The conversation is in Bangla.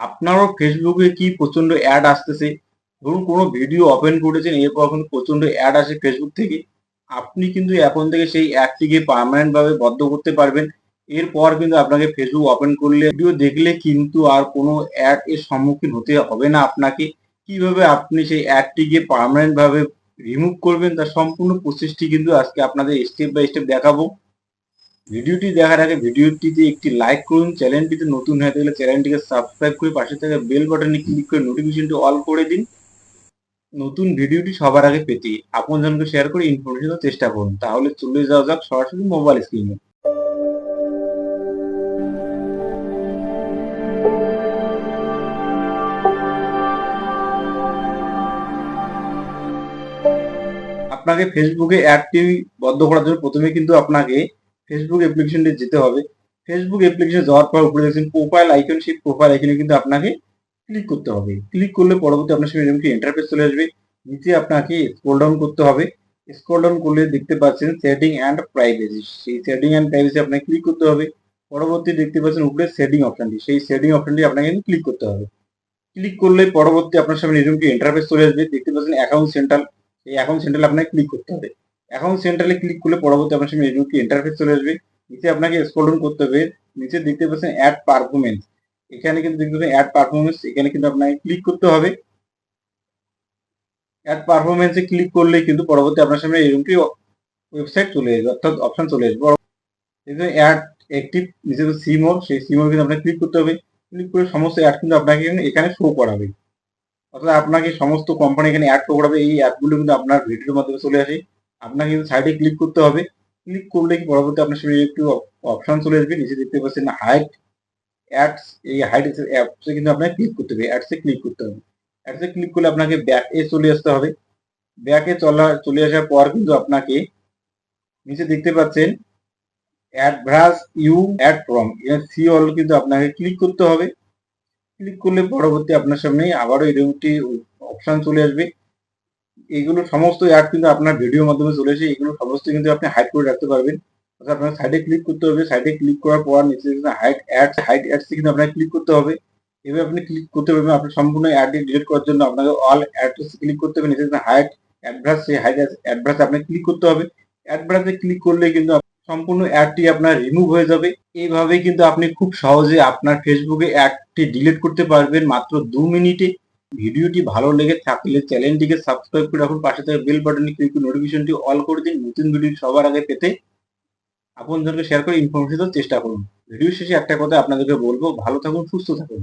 আপনারও ফেসবুকে কি প্রচণ্ড অ্যাড আসতেছে? ধরুন, কোনো ভিডিও ওপেন করেছেন, এরপর কিন্তু প্রচণ্ড অ্যাড আসে ফেসবুক থেকে। আপনি কিন্তু এখন থেকে সেই অ্যাডটিকে পার্মানেন্ট ভাবে বন্ধ করতে পারবেন। এরপর কিন্তু আপনাকে ফেসবুক ওপেন করলে ভিডিও দেখলে কিন্তু আর কোনো অ্যাড এর সম্মুখীন হতে হবে না আপনাকে। কীভাবে আপনি সেই অ্যাডটিকে পার্মানেন্ট ভাবে রিমুভ করবেন, তার সম্পূর্ণ প্রসেসটি কিন্তু আজকে আপনাদের স্টেপ বাই স্টেপ দেখাবো। ভিডিওটি দেখার আগে ভিডিওটিতে একটি লাইক করুন চ্যানেলটিতে নতুন হয়ে থাকলে চ্যানেলটিকে সাবস্ক্রাইব করে পাশে থাকা বেল বাটনে ক্লিক করে নোটিফিকেশনটি অল করে দিন। নতুন ভিডিওটি সবার আগে পেতে আপনজনকে শেয়ার করে ইনফরমেশন চেষ্টা করুন। তাহলে চলে যাওয়া যাক সরাসরি মোবাইল স্ক্রিনে আপনাকে ফেসবুকে অ্যাডটি বদ্ধ করার জন্য প্রথমে কিন্তু আপনাকে ফেসবুক অ্যাপ্লিকেশনটি যেতে হবে। ফেসবুক অ্যাপ্লিকেশন যাওয়ার পর উপরে দেখছেন প্রোফাইল আইকন সেই প্রোফাইল আইকনে কিন্তু আপনাকে ক্লিক করতে হবে। ক্লিক করলে পরবর্তী আপনার সামনে এরকম ইন্টারফেস চলে আসবে। নিচে আপনাকে স্ক্রল ডাউন করতে হবে। স্ক্রল ডাউন করলে দেখতে পাচ্ছেন সেটিং অ্যান্ড প্রাইভেসি সেই সেটিং অ্যান্ড প্রাইভেসি আপনাকে ক্লিক করতে হবে। পরবর্তী দেখতে পাচ্ছেন উপরে সেটিং অপশনটি সেই সেটিং অপশনটি আপনাকে ক্লিক করতে হবে। ক্লিক করলে পরবর্তী আপনার সামনে এরকম ইন্টারফেস চলে আসবে। দেখতে পাচ্ছেন অ্যাকাউন্ট সেন্ট্রাল এই অ্যাকাউন্ট সেন্ট্রাল আপনাকে ক্লিক করতে হবে। অ্যাকাউন্ট সেন্ট্রালে ক্লিক করলে পরবর্তী আপনার সামনে এরকম ইন্টারফেস চলে আসবে। নিচে আপনাকে স্ক্রল করতে হবে। নিচে দেখতে পাচ্ছেন অ্যাড পারফরমেন্স এখানে কিন্তু দেখতে পাচ্ছেন অ্যাড পারফরমেন্স এখানে কিন্তু আপনাকে ক্লিক করতে হবে। অ্যাড পারফরমেন্সে ক্লিক করলে কিন্তু পরবর্তী আপনার সামনে এরকমটি ওয়েবসাইট চলে আসবে, অর্থাৎ অপশন চলে আসবে। অ্যাড অ্যাক্টিভ নিচে তো সিমোর সেই সিমোর কিন্তু আপনাকে ক্লিক করতে হবে। ক্লিক করে সমস্ত অ্যাড কিন্তু আপনাকে এখানে শো করাবে। অর্থাৎ আপনাকে সমস্ত কোম্পানি এখানে অ্যাড শো করাবে। এই অ্যাপগুলো কিন্তু আপনার ভিডিওর মাধ্যমে চলে আসে। আপনাকে কিন্তু সাইডে ক্লিক করতে হবে। ক্লিক করলে কি পরবর্তী আপনার সামনে একটু অপশন চলে আসবে, নিচে দেখতে পাচ্ছেন হাইট অ্যাডস এই হাইট অ্যাপসে কিন্তু আপনাকে ক্লিক করতে হবে অ্যাডসে ক্লিক করতে হবে। অ্যাডসে ক্লিক করলে আপনাকে ব্যাক এ চলে আসতে হবে। ব্যাকে চলা, চলে আসার পর কিন্তু আপনাকে নিচে দেখতে পাচ্ছেন adverse you add from see all কিন্তু আপনাকে ক্লিক করতে হবে। ক্লিক করলে পরবর্তী আপনার সামনে আবারও এরকমটি অপশান চলে আসবে। এগুলো সমস্ত অ্যাড কিন্তু আপনার ভিডিওর মাধ্যমে চলে আসে এগুলো সমস্ত কিন্তু আপনি হাইড করে রাখতে পারবেন। অর্থাৎ আপনার সাইডে ক্লিক করতে হবে। সাইডে ক্লিক করার পর নিচে হাইড অ্যাডস হাইড অ্যাডস কিন্তু আপনাকে ক্লিক করতে হবে। এভাবে আপনি ক্লিক করতে পারবেন আপনি সম্পূর্ণ অ্যাডটি ডিলিট করার জন্য আপনাকে অল অ্যাডস ক্লিক করতে হবে। নিচে হাইড অ্যাডভার্স সেই হাইড অ্যাডভার্স আপনাকে ক্লিক করতে হবে। অ্যাডভার্সে ক্লিক করলে কিন্তু সম্পূর্ণ অ্যাডটি আপনার রিমুভ হয়ে যাবে। এইভাবে কিন্তু আপনি খুব সহজে আপনার ফেসবুকে অ্যাডটি ডিলিট করতে পারবেন মাত্র দু মিনিটে। ভিডিওটি ভালো লেগে থাকলে চ্যানেলটিকে সাবস্ক্রাইব করে রাখুন। পাশে থাকা বেল বাটনে ক্লিক করে নোটিফিকেশনটি অল করে দিন। নতুন ভিডিও সবার আগে পেতে আপনাদেরকে শেয়ার করে ইনফরমেশন চেষ্টা করুন। ভিডিও শেষে একটা কথা আপনাদেরকে বলব, ভালো থাকুন, সুস্থ থাকুন।